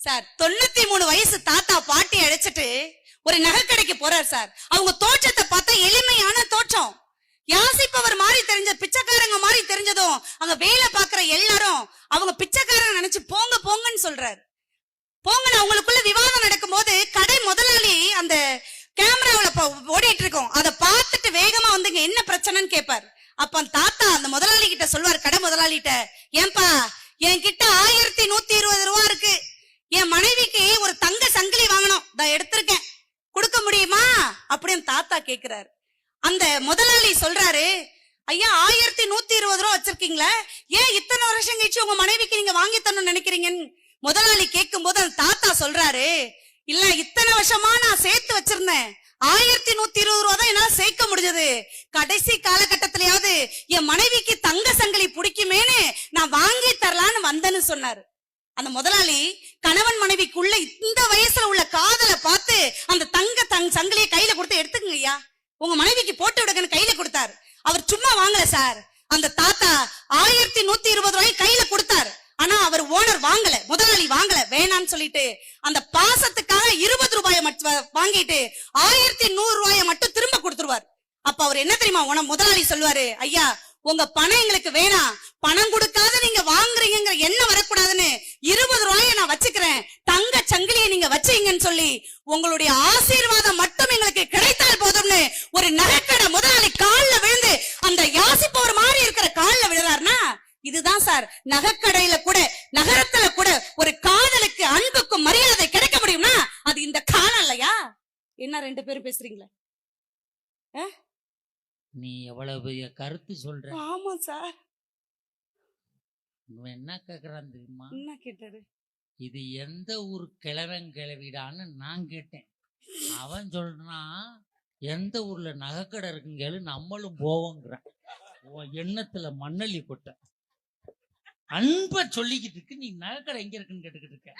Sir தொண்ணூத்தி மூணு வயசு தாத்தா பாட்டி அழைச்சிட்டு ஒரு நகைக்கடைக்கு போறார் சார். அவங்க தோற்றத்தை பார்த்தா எளிமையான தோற்றம். யாசிப்பவர் மாதிரி தெரிஞ்ச பிச்சைக்காரங்க மாதிரி தெரிஞ்சதும் அங்க வேலை பாக்குற எல்லாரும் அவங்க பிச்சைக்காரங்க நினைச்சு போங்க போங்கன்னு சொல்றாரு. போங்கன்னு அவங்களுக்குள்ள விவாதம் நடக்கும்போது கடை முதலாளி அந்த கேமராவில் ஓடிட்டு இருக்கோம் அதை பார்த்துட்டு வேகமா வந்து இங்க என்ன பிரச்சனைன்னு கேட்பார் அப்ப அந்த தாத்தா அந்த முதலாளி கிட்ட சொல்வார் கடை முதலாளிகிட்ட ஏன்பா என்கிட்ட ஆயிரத்தி நூத்தி இருபது ரூபா இருக்கு. என் மனைவிக்கு ஒரு தங்க சங்கிலி வாங்கணும். நான் எடுத்திருக்கேன். கொடுக்க முடியுமா? அப்படின்னு தாத்தா கேக்குறாரு. அந்த முதலாளி சொல்றாரு ஐயா ஆயிரத்தி நூத்தி இருபது ரூபா வச்சிருக்கீங்களா. ஏன் இத்தனை வருஷம் கழிச்சு உங்க மனைவிக்கு நீங்க வாங்கி தரணும்னு நினைக்கிறீங்கன்னு? முதலாளி கேட்கும் போது அந்த தாத்தா சொல்றாரு இல்ல இத்தனை வருஷமா நான் சேர்த்து வச்சிருந்தேன். ஆயிரத்தி நூத்தி இருபது ரூபா தான் என்னால சேர்க்க முடிஞ்சது. கடைசி காலகட்டத்திலயாவது என் மனைவிக்கு தங்க சங்கிலி பிடிக்குமேன்னு நான் வாங்கி தரலான்னு வந்தேன்னு சொன்னாரு. அந்த முதலாளி கணவன் மனைவிக்குள்ள இந்த வயசுல உள்ள காதலை பார்த்து அந்த தங்க தங் சங்கிலிய கையில கொடுத்து எடுத்துக்கங்க ஐயா. உங்க மனைவிக்கு போட்டு விடுங்கன்னு கையில கொடுத்தார். அவர் சும்மா வாங்கல சார். அந்த தாத்தா ஆயிரத்தி நூத்தி இருபது ரூபாய் கையில கொடுத்தார். ஆனா அவர் ஓனர் வாங்கல முதலாளி வாங்கல. வேணாம்னு சொல்லிட்டு அந்த பாசத்துக்காக இருபது ரூபாயை வாங்கிட்டு ஆயிரத்தி நூறு ரூபாயை மட்டும் திரும்ப கொடுத்துருவார். அப்ப அவர் என்ன தெரியுமா உன முதலாளி சொல்லுவாரு ஐயா உங்க பணம் எங்களுக்கு வேணாம். பணம் கொடுக்காத நீங்க வாங்குறீங்கிற எண்ணம் நான் வச்சுக்கிறேன். தங்க சங்கிலியை நீங்க வச்சீங்கன்னு சொல்லி உங்களுடைய ஆசீர்வாதம் மட்டும் எங்களுக்கு கிடைத்தால் போதும்னு ஒரு நகைக்கடை முதலாளி கால்ல விழுந்து அந்த யாசிப்பவர் மாதிரி இருக்கிற கால்ல விழுறாருன்னா இதுதான் சார் நகைக்கடையில கூட நகரத்துல கூட ஒரு காதலுக்கு அன்புக்கும் மரியாதை கிடைக்க முடியும்னா அது இந்த காலம் இல்லையா? என்ன ரெண்டு பேரும் பேசுறீங்களே? நீ எவ்வளவு பெரிய கருத்து சொல்ற? ஆமா சார். என்ன கேக்குறான் தெரியுமா? என்ன கேட்டாரு இது எந்த ஊர் கிழவன் கிளவிடான்னு நான் கேட்டேன். அவன் சொல்றான் எந்த ஊர்ல நகைக்கடை இருக்குங்கேளு நம்மளும் போவோங்கிறான் உன் எண்ணத்துல மண்ணள்ளி கொட்ட. அன்ப சொல்லிக்கிட்டு இருக்கு நீ நகைக்கடை எங்க இருக்குன்னு கேட்டுக்கிட்டு இருக்க?